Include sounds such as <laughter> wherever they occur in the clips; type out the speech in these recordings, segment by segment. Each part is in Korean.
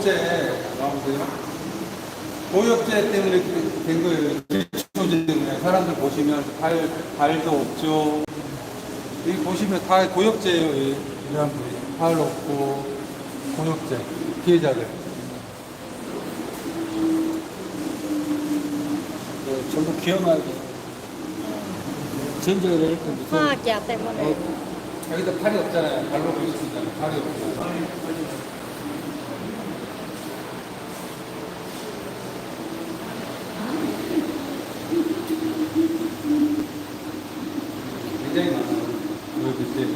고역제 나오세요. 고역제 때문에 이렇게 된 거예요. 기초제는 사람들 보시면 발 발도 없죠. 여기 보시면 다 고역제예요. 이 사람들이 발 없고 고역제 피해자들. 네, 전부 기억하게 전쟁을 했던 데 화학약 때문에. 여기다 팔이 없잖아요. 발로 있잖아요. 팔이 없잖아요. 굉장히 많아요. 여기 밑에.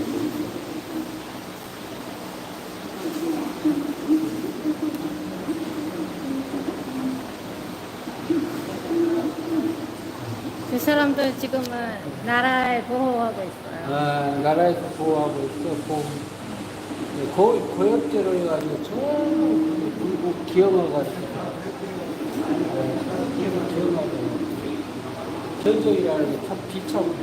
그 사람들 지금은 나라에 보호하고 있어요. 아, 나라에서 보호하고 있어. 네, 고, 고역제로 해가지고 저 불고 기억해가지고 네, 기억하고 전쟁이라는 게참 비참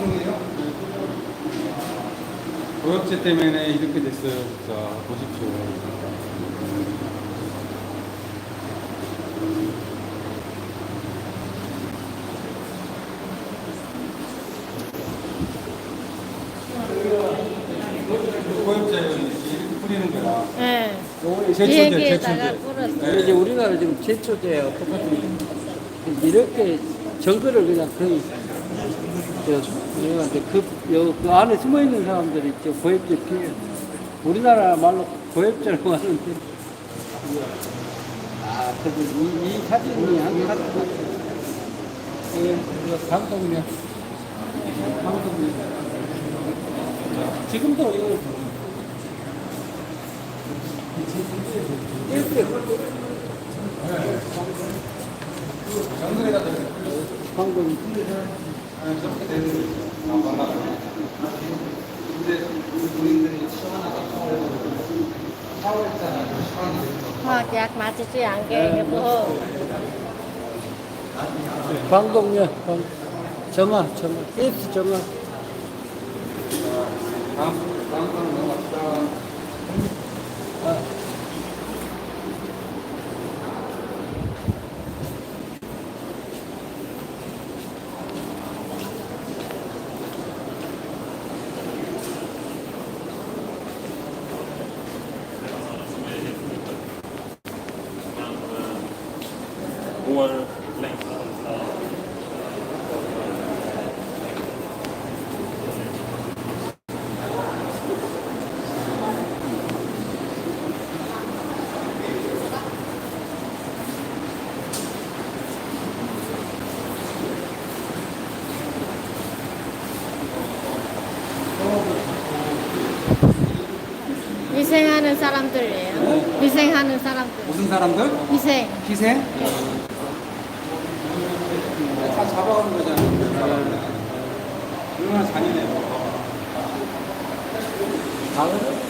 방송이에요? 고역제 때문에 이렇게 됐어요. 진짜 보십시오. 고역제 이렇게 뿌리는 거야. 네. 제초제, 비행기에다가 제초제. 뿌렸어요. 이제 우리나라 지금 제초제와 똑같은 이렇게 정글을 그냥 거의 저 우리한테 그, 요, 그 안에 숨어 있는 사람들이 있죠 고액제 피해 우리나라 말로 고액제라고 하는데. 아 그래도 이, 이 사진이 한 카드 예, 이거 방송이냐 방송이냐 지금도 이거 이렇게 정글에다 방금 되 화학약 맞지 않게 보호. 광동역 광 정아 정아 S 정아 다음 다음 거는 넘어갑시다. 공원을 네. 희생하는 사람들이에요. 희생하는 사람들. 무슨 사람들? 희생. 희생? 다 잡아가는 거잖아요. 얼마나 잔인해요. 가을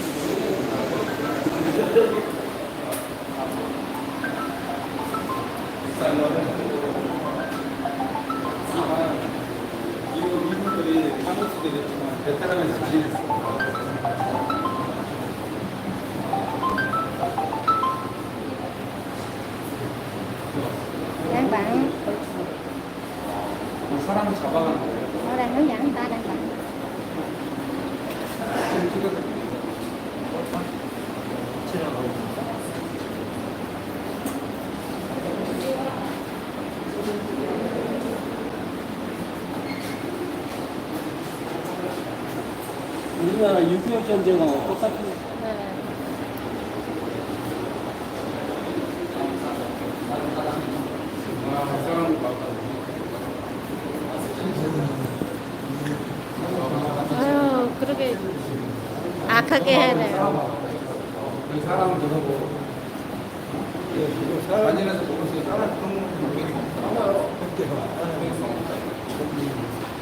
우리나라 6.25 전쟁하고 똑같은 네. 아. 아유, 그렇게 악하게 해야 돼요. 그 사람 들어보 다니면서 보면서 사람 그런 거 모르겠어.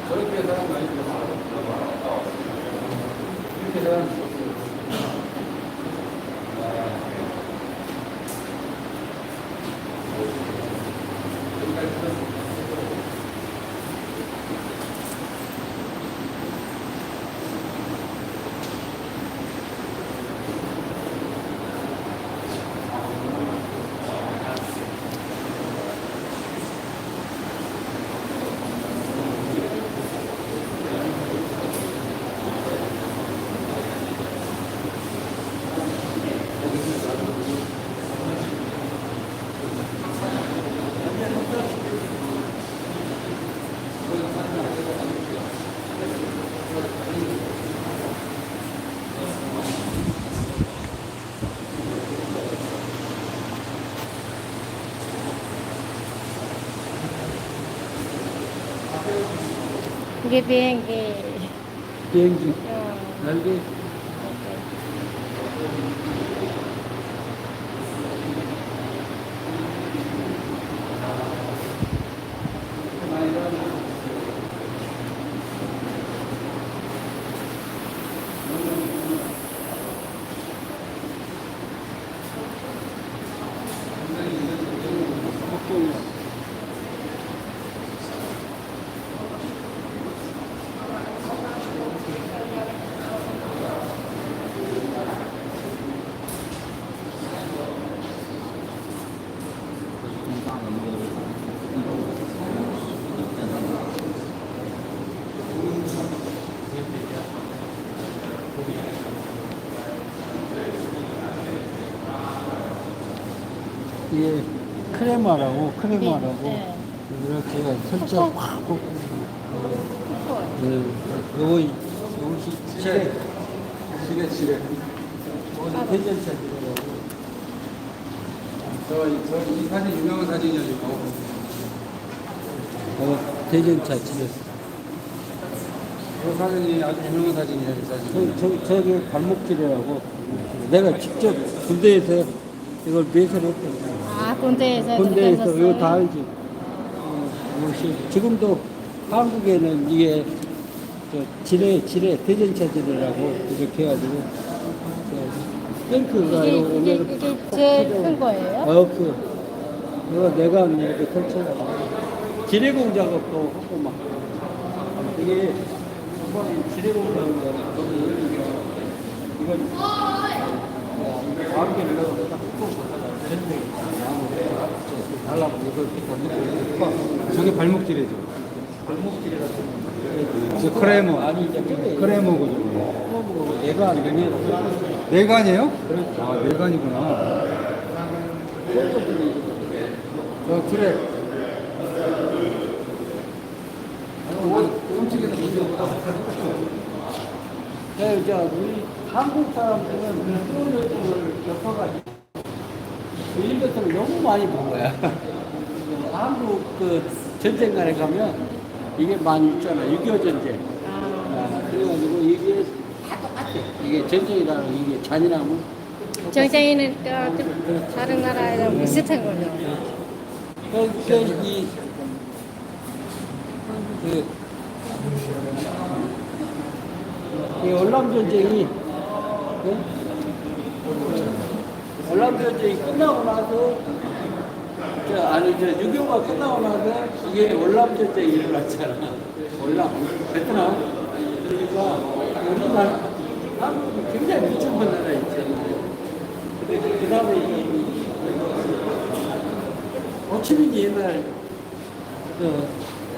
저렇게 사람 많이 봤어. 이 렇게 사람 크레마라고 크레마라고 네. 이렇게 설정 확 네. 요거 요것이 지뢰. 지뢰, 지뢰. 대전차 저, 저, 이 사진 유명한 사진이야, 이거. 어, 대전차 집에서 저 사진이 아주 유명한 사진이야, 이 사진. 저, 저, 저 기 발목질이라고 내가 직접 군대에서 이걸 매설했거든 아, 군대에서 군대에서 이거 다? 알지 어, 이것이 지금도 한국에는 이게 저 지뢰 지뢰 대전차 지뢰라고 이렇게 해가지고 저 탱크가 이게, 이게, 이게 제일 큰 거예요? 어, 그, 이거 내가 이렇게 설치해가지고, 지뢰공 작업도 하고 막. 이게, 지뢰공 거기, 이건, 바로 내려가서 딱 꽂고, 달라고 이걸 이렇게 던지고, 저게 발목질이죠. 골목길이라서. 저 크레모. 아니, 이제. 크레모고, 저거. 크레모고, 내가 아니면, 내관이에요? 아, 내관이구나. 저 그래. 끔찍해서 네, 이제 우리 한국 사람들은 그런 것들을 겪어가지고 이런 것들을 너무 많이 본 거야. <laughs> 한국 그 전쟁관에 가면 이게 많이 있잖아. 6.25 전쟁. 아, 아, 그래가지고 이게 다 똑같아. 이게 전쟁이라는 이게 잔인함은 정장이는 또 다른 나라랑 비슷한 거죠. 그러니까 이, 그, 이 월남 전쟁이, 네? 월남 전쟁이 끝나고 나서, 저, 아니, 저, 6.25가 끝나고 나서 이게 월남 전쟁이 일어났잖아. 월남, 베트남. 그러니까, 우리나라, 한국이 굉장히 미쳐본 나라 있잖아요. 근데 그 다음에 이, 호치민이 옛날 그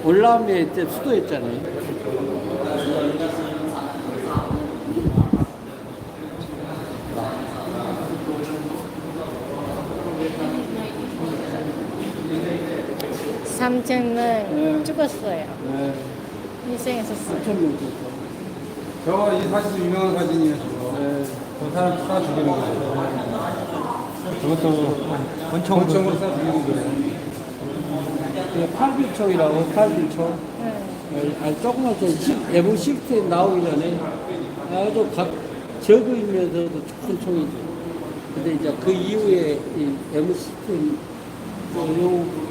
월남에 때 수도였잖아요. 삼촌은 죽었어요. 네. 희생했었어요. 삼천 명 정도. 저이 사진도 유명한 사진이에요, 저거. 네. 저 사람 쏴 죽이는 거예요. 저것도 권총으로 쏴 죽이는 거예요. 그 팔길총이라고 팔길총. 네. 아니 조금만 더 시- 내부 시스템 나오기 전에 아주 각 적으면서도 큰 총이죠. 근데 이제 그 이후에 이 M10, 뭐, 요, 이름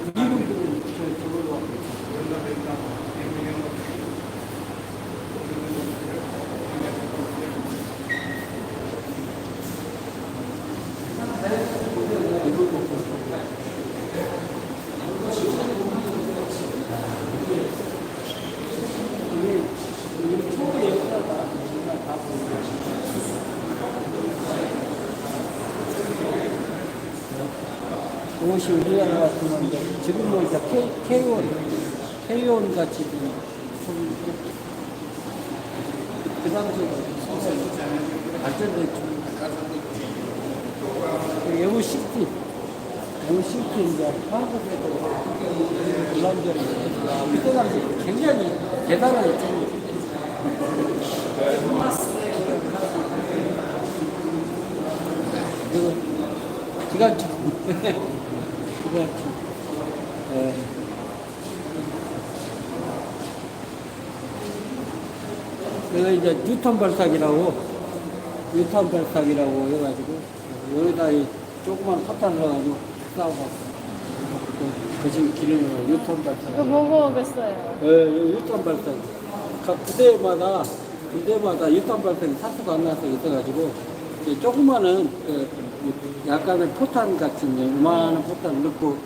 우리나라 같으면 이제 지금은 이제 K, K1, K1 같이 좀, 좀, 그 당시에 발전된 좀, 에어 시티, 에어 시티 이제 한국에도 불란전이 그때 당시 굉장히 대단한 좀, 이거 기관총. 기관총. 예. 내가 이제 뉴턴 발사기라고, 뉴턴 발사기라고 해가지고, 여기다 이 조그만 포탄을 넣어가지고 싸워봤어. 그 지금 기름으로 뉴턴 발사기. 보고 오겠어요. 예, 유탄 발사기. 각 부대마다, 부대마다 유탄 발사기 사수가 안 나서 있어가지고, 조그마한, 그, 약간의 포탄 같은, 게 요만한 포탄 넣고,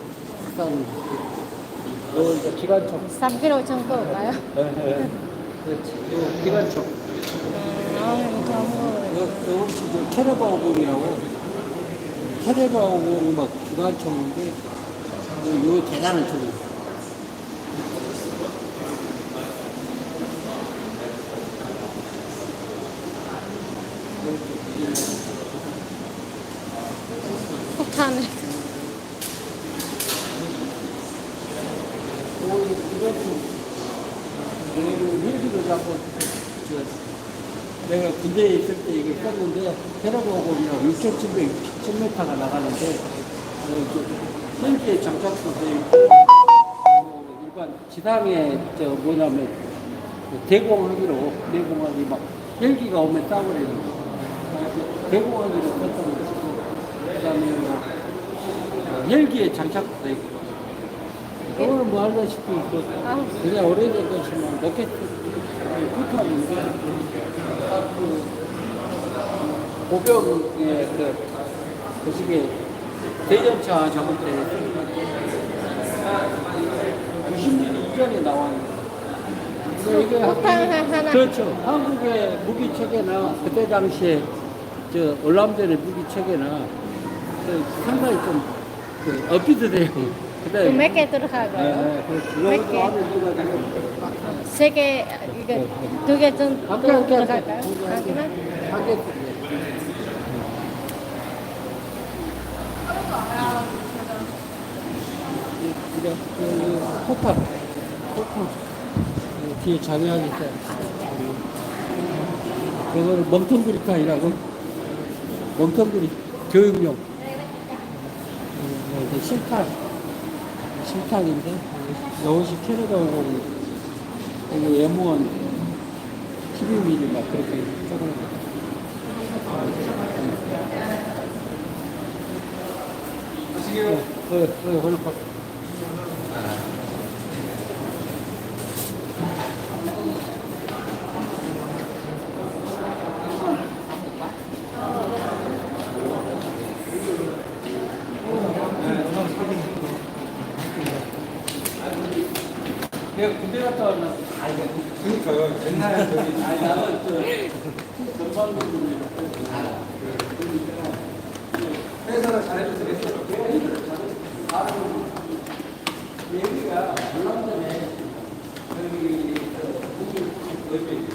쏴는 거. 이제 기관총. 3kg 정도일까요? 예, 예. 그렇지. 요 기관총. 음, 아, 너무 요, 요, 이제 캐레바오공이라고, 캐레바오공이 막 기관총인데, 요, 요 대단한 총이 폭탄을. 헬기도 잡고 저, 내가 군대에 있을 때 이게 썼는데 테러보고이라고 6,710m가 나가는데 어, 그 헬기에 장착도 돼 일반 지상에 저 뭐냐면 그 대공하기로 대공하기 막 헬기가 오면 거 대공하기로 썼던 그다음에 뭐 어, 헬기에 장착도 돼 있고 그거는 뭐 알다시피 그 아, 그냥 오래된 것이면 로켓 포탑인데 그 보병의 그 그시게 대전차 잡을 때 90년 이전에 나왔는 거예요. 이게 폭탄 하나. 그렇죠. 한국의 무기 체계나 그때 당시에 저 올람전의 무기 체계나 그 상당히 좀 그 업비트돼요. 그다음에 몇개 들어가고요? 네, 몇 개? 세 개, 이게 두개 정도 함께 들어갈까요? 그 폭탄 폭탄 그 뒤에 있어요. 그거는 멍텅구리탄이라고 멍텅구리 교육용 어, 이제 실탄 실탄인데 여기시 캐나다 오고 여기 M1 12mm 막 그렇게 조금 어, 어, 어, 홀 내가 군대 갔다 왔나? 그러니까요. 옛날에 저기 아니 나는 저 전반부를 해설을 잘해주시겠어요? 얘기가 얼마 전에 저기 저 무기 이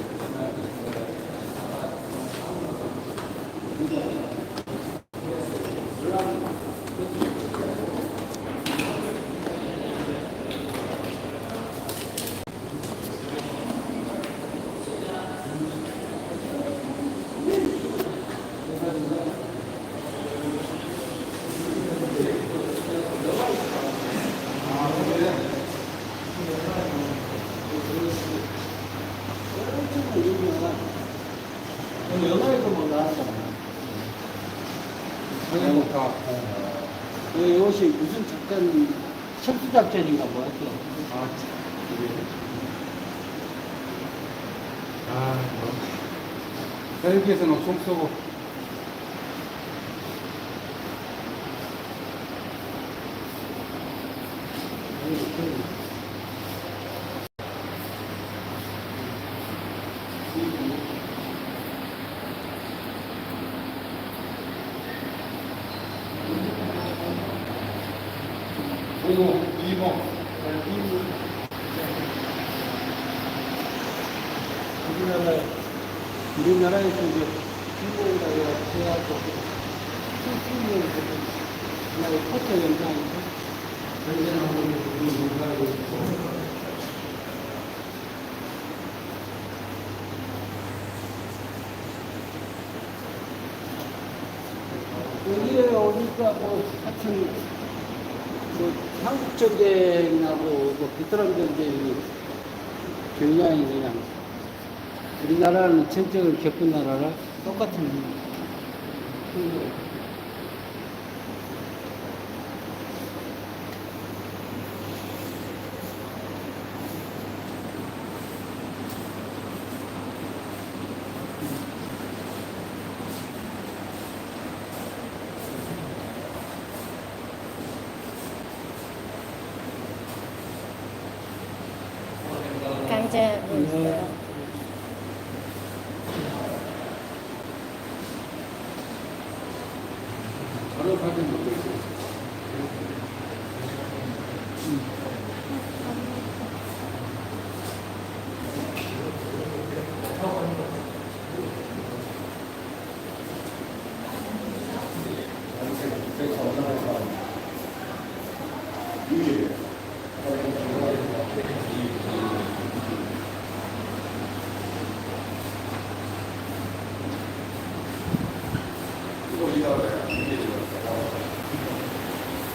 근데 연하에도 뭐 나왔잖아요. 뭐 그 옷이 무슨 작전, 첩수 작전인가 뭐 했더라고. 아, 뭐. 아, 헬기에서는 총 쏘고. 여기에 오니까 뭐, 하여튼, 뭐, 한국 전쟁하고 뭐, 베트남 전쟁이 굉장히 그냥 우리나라는 전쟁을 겪은 나라라 똑같은 그 강제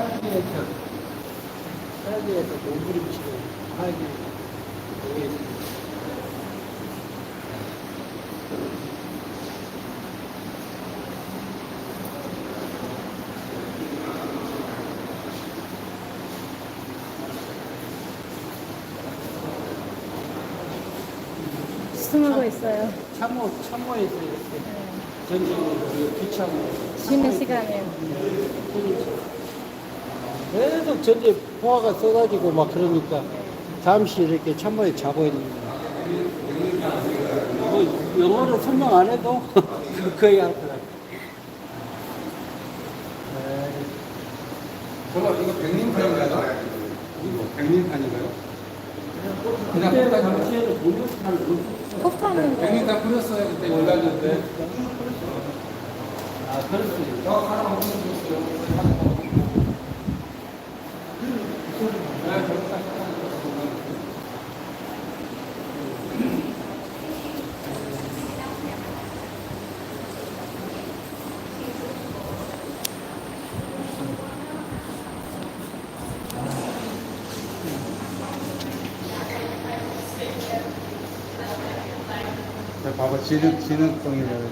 살기에서 살기에서 몸부림치고 살기 숨하고 있어요. 참모 참모에서 이렇게 전쟁을 비참으로 쉬는 시간에 계속 전쟁 포화가 쏟아지고 막 그러니까 잠시 이렇게 참모에 자고 있는 거야. 뭐 영어로 설명 안 해도 <laughs> 거의 알더라. 저거 이거 백림판인가요? 이거 백림판인가요? 그냥 그때 당시에는 공격하는 폭탄은 거. 백림판 뿌렸어요 그때 몰랐는데. 아 그럴 수 있어. 저 사람 엄청 죽었어요. 봐봐, 지능, 지능성이라고.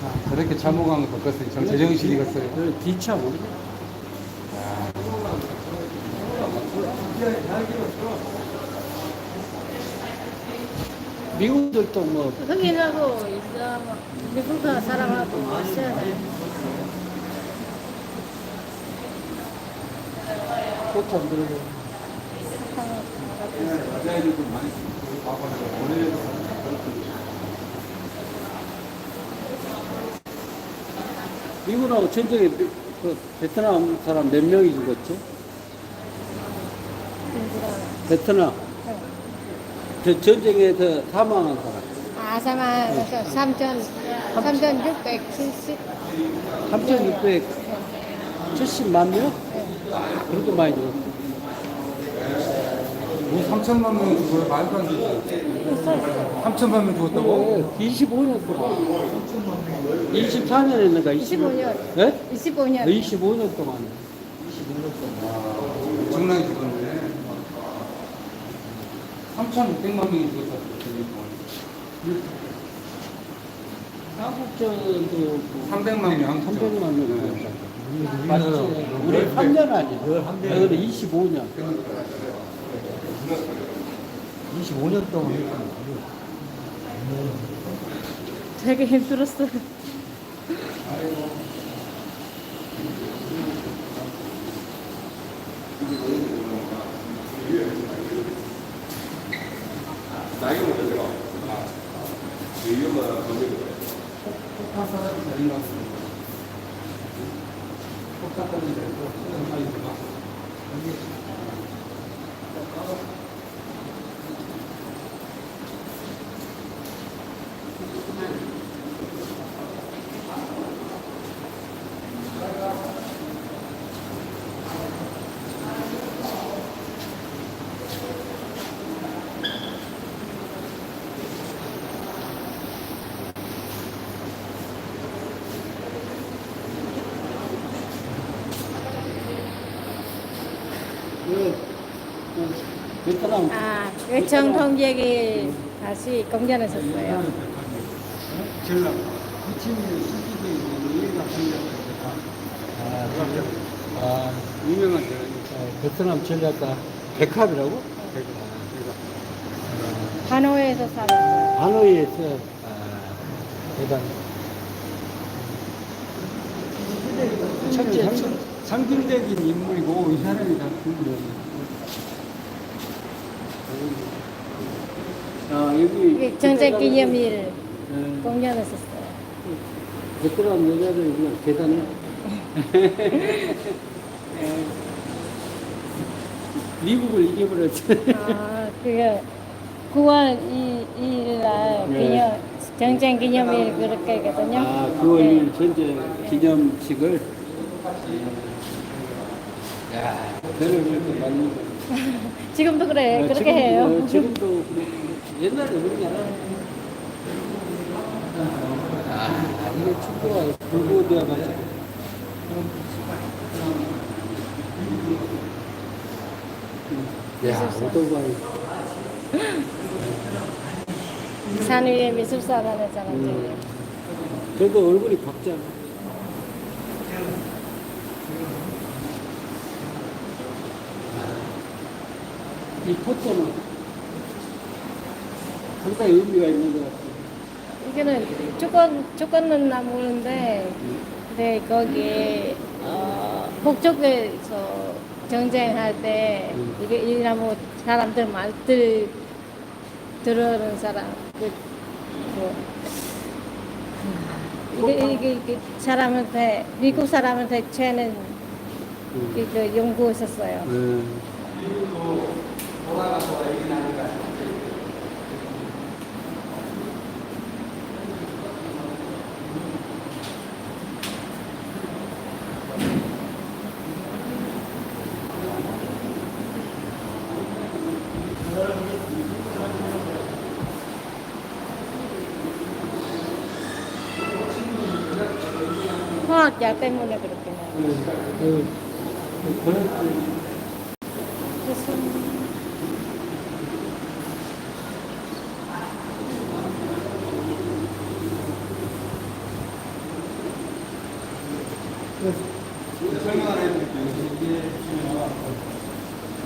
참, 저렇게 참호강을 바꿨으니 전 제정신이겠어요. 그래 뒤차 모르겠 미국들도 뭐 흑인하고 있어. 뭐 미국 사람하고 여자애들도 많이 봐봐, 올해도 미국하고 전쟁에 그 베트남 사람 몇 명이 죽었지? 베트남 저 전쟁에서 사망한 사람 아, 사만 3천 3,670. 3,670만 명? 그렇게 많이 죽었어. 뭐 3천만 명 죽어요? 말도 안 되지. 3천만 명 죽었다고? 25년 동안. 24년 했는가? 25년. 예? 25년. 25년 동안. 25년 동안. 엄청나게 죽었네. 3,600만 명이 죽었다. 한국전도 뭐 300만 명, 한국전. 300만 명 네. 죽었다. 맞지? 우리 3년 아니지? 늘 25년. 25년 동안 되게 힘들었어요. 폭파사라지 아닌가 폭파사라지 되고, 수정사이구나. 그, 그 베트남 아, 그 전통 얘기 다시 이해가 아, 아, 유명한 데 베트남 전략가 백합이라고? 하노이에서 살았어요. 하노이에서 대단. 첫째 상징적인 인물이고 이 사람이 다 군대. 아 여기 전쟁 기념일 네, 공연했었어요. 베트남 여자들 그냥 대단해. <laughs> 미국을 이겨버렸지. 아, 그게 9월 2, 2일 날 네. 기념, 전쟁 기념일 그렇게 하거든요. 아, 9월 네. 1일 전쟁 기념식을. 야, 거. 지금도 그래, 아, 그렇게 지금도, 해요. 어, 지금도 그렇고. 옛날에 그러냐. 아, 이게 축구가 불고되어가지고. 야, 오토바이. 산 위에 미술사라는 사람들이. 음. 그래도 얼굴이 밝잖아. 이 포토는 상당히 의미가 있는 것 같아요. 이거는 조건, 조건은 나 모르는데, 근데 거기, 어, 북쪽에서 전쟁할 때, 음. 이게 이 나무 사람들 말들 들어오는 사람, 그, 그, 이게, 이게, 이게 사람한테, 미국 사람한테 죄는 음. 이거 연구했었어요. 음. 화학약 때문에 그렇게 해요. 음. 그, 그, 그런, 그래서 설명 하나 해드릴게요. 이게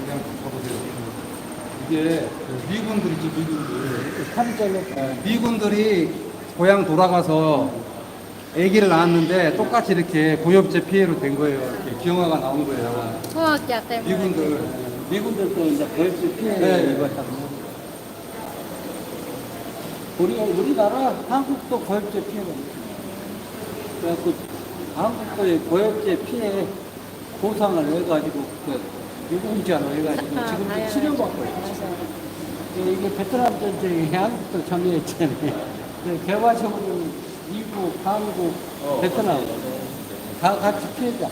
그냥 봐보세요. 이게 미군들이지 미군들. 칼이 잘렸다. 예, 미군들이 고향 돌아가서 아기를 낳았는데 똑같이 이렇게 고엽제 피해로 된 거예요. 이렇게 기형아가 나온 거예요. 화학약 때문에. 미군들. 미군들도 이제 벌써 피해 네. 입었다고. 우리, 우리나라, 한국도 고엽제 피해가 있어요. 그래갖고, 한국도의 고엽제 피해 보상을 해가지고, 그, 유공자로 해가지고, 아, 지금 다양하죠. 치료받고 있어요. 이게 베트남 전쟁에 한국도 참여했잖아요. 그 개화적으로 미국, 한국, 베트남 다 같이 피해자.